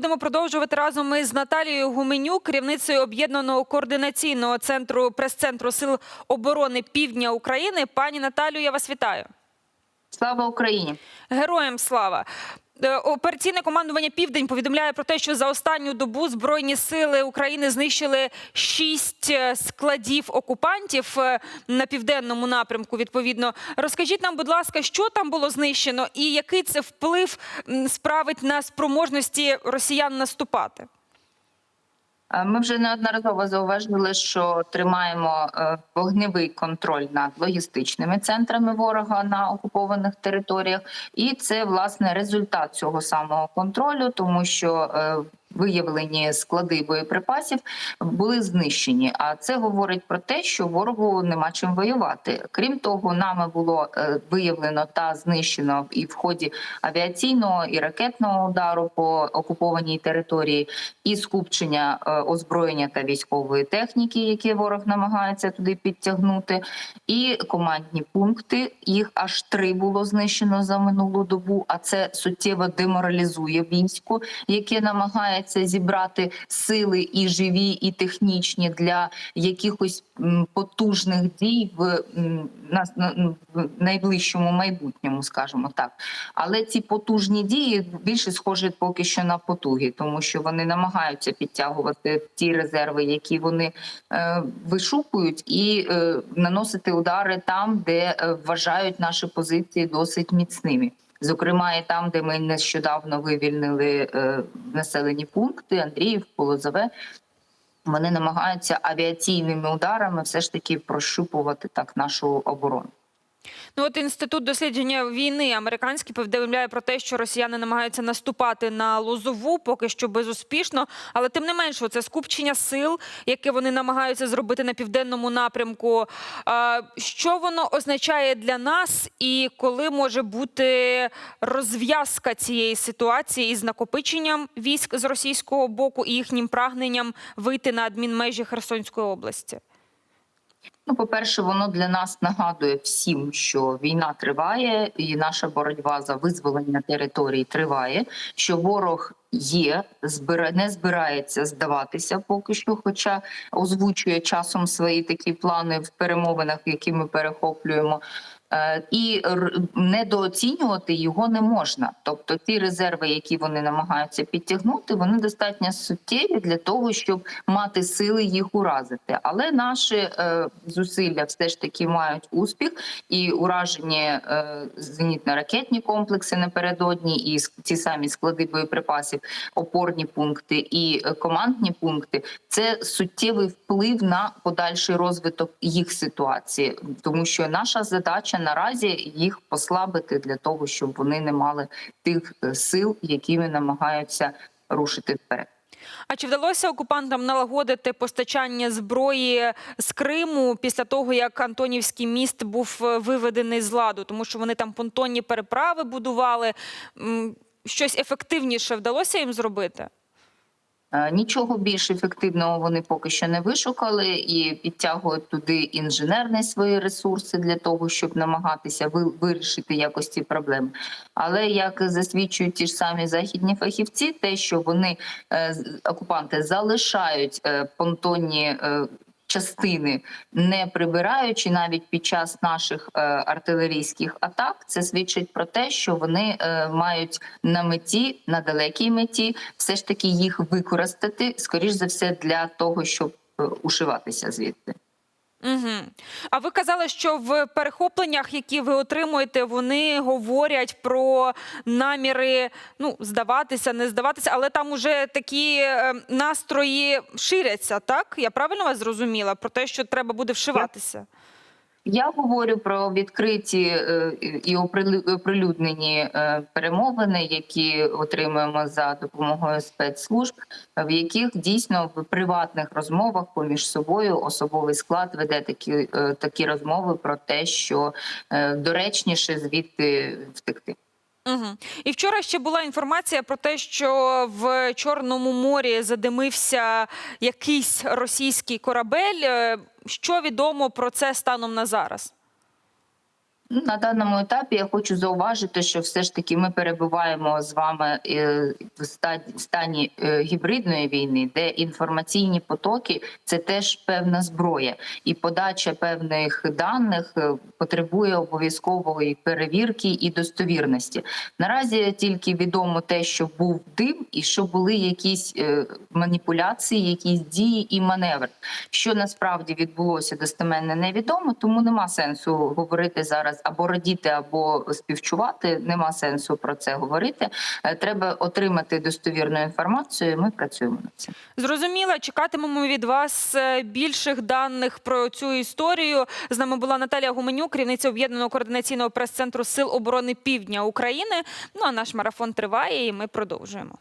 Будемо продовжувати разом із Наталією Гуменюк, керівницею об'єднаного координаційного центру прес-центру Сил оборони Півдня України. Пані Наталю, я вас вітаю. Слава Україні! Героям слава. Е, Операційне командування Південь повідомляє про те, що за останню добу збройні сили України знищили шість е, складів окупантів е, на південному напрямку. Відповідно, розкажіть нам, будь ласка, що там було знищено, і який це вплив справить на спроможності росіян наступати? Е, Ми вже неодноразово зауважили, що тримаємо е, вогневий контроль над логістичними центрами ворога на окупованих територіях, і це власне результат цього самого контролю, тому що е, виявлені склади боєприпасів були знищені. А це говорить про те, що ворогу нема чим воювати. Крім того, нами було е, виявлено та знищено і в ході авіаційного і ракетного удару по окупованій території, і скупчення е, озброєння та військової техніки, які ворог намагається туди підтягнути, і командні пункти. Їх аж три було знищено за минулу добу. А це суттєво деморалізує військо, яке намагається зібрати сили і живі, і технічні для якихось потужних дій в нас на- найближчому майбутньому, скажімо так. Але ці потужні дії більше схожі поки що на потуги, тому що вони намагаються підтягувати ті резерви, які вони е, вишукують, і е, наносити удари там, де е, вважають наші позиції досить міцними. Зокрема, і там, де ми нещодавно вивільнили е, населені пункти Андріїв, Полозове, вони намагаються авіаційними ударами все ж таки прощупувати так нашу оборону. Ну от інститут дослідження війни американський повідомляє про те, що росіяни намагаються наступати на Лозову, поки що безуспішно. Але тим не менше, це скупчення сил, яке вони намагаються зробити на південному напрямку. Що воно означає для нас, і коли може бути розв'язка цієї ситуації із накопиченням військ з російського боку і їхнім прагненням вийти на адмінмежі Херсонської області? Ну, по-перше, воно для нас нагадує всім, що війна триває, і наша боротьба за визволення території триває. Що ворог є, не збирається здаватися поки що, хоча озвучує часом свої такі плани в перемовинах, які ми перехоплюємо. Е, І недооцінювати його не можна. Тобто ті резерви, які вони намагаються підтягнути, вони достатньо суттєві для того, щоб мати сили їх уразити. Але наші е, зусилля все ж таки мають успіх, і уражені е, зенітно-ракетні комплекси напередодні, і ті самі склади боєприпасів, опорні пункти і командні пункти. Це суттєвий вплив на подальший розвиток їх ситуації, тому що наша задача наразі їх послабити для того, щоб вони не мали тих е, сил, якими намагаються рушити вперед. А чи вдалося окупантам налагодити постачання зброї з Криму після того, як Антонівський міст був е, виведений з ладу, тому що вони там понтонні переправи будували? Щось ефективніше вдалося їм зробити? Е, Нічого більш ефективного вони поки що не вишукали і підтягують туди інженерні свої ресурси для того, щоб намагатися ви- вирішити якось ці проблеми. Але як засвідчують ті ж самі західні фахівці, те, що вони е, окупанти залишають е, понтонні. Частини не прибираючи навіть під час наших е, артилерійських атак, це свідчить про те, що вони е, мають на меті, на далекій меті, все ж таки їх використати, скоріш за все, для того, щоб е, ушиватися звідти. Угу. А ви казали, що в перехопленнях, які ви отримуєте, вони говорять про наміри ну, здаватися, не здаватися, але там уже такі е, настрої ширяться, так? Я правильно вас зрозуміла? Про те, що треба буде вшиватися? Я говорю про відкриті е, і оприлюднені е, перемовини, які отримуємо за допомогою спецслужб, в яких дійсно в приватних розмовах поміж собою особовий склад веде такі, е, такі розмови про те, що доречніше звідти втекти. Угу. І вчора ще була інформація про те, що в Чорному морі задимився якийсь російський корабель. Е, Що відомо про це станом на зараз? Ну, На даному етапі я хочу зауважити, що все ж таки ми перебуваємо з вами е, в ста- стані е, гібридної війни, де інформаційні потоки це теж певна зброя, і подача певних даних е, потребує обов'язкової перевірки і достовірності. Наразі тільки відомо те, що був дим, і що були якісь маніпуляції, якісь дії і маневри. Що насправді відбулося достеменно невідомо, тому нема сенсу говорити зараз або радіти, або співчувати. Нема сенсу про це говорити. Е, Треба отримати достовірну інформацію. Ми працюємо над цим. Зрозуміла, чекатимемо від вас е, більших даних про цю історію. З нами була Наталія Гуменюк, керівниця об'єднаного координаційного прес-центру Сил оборони Півдня України. Ну а наш марафон триває, і ми продовжуємо.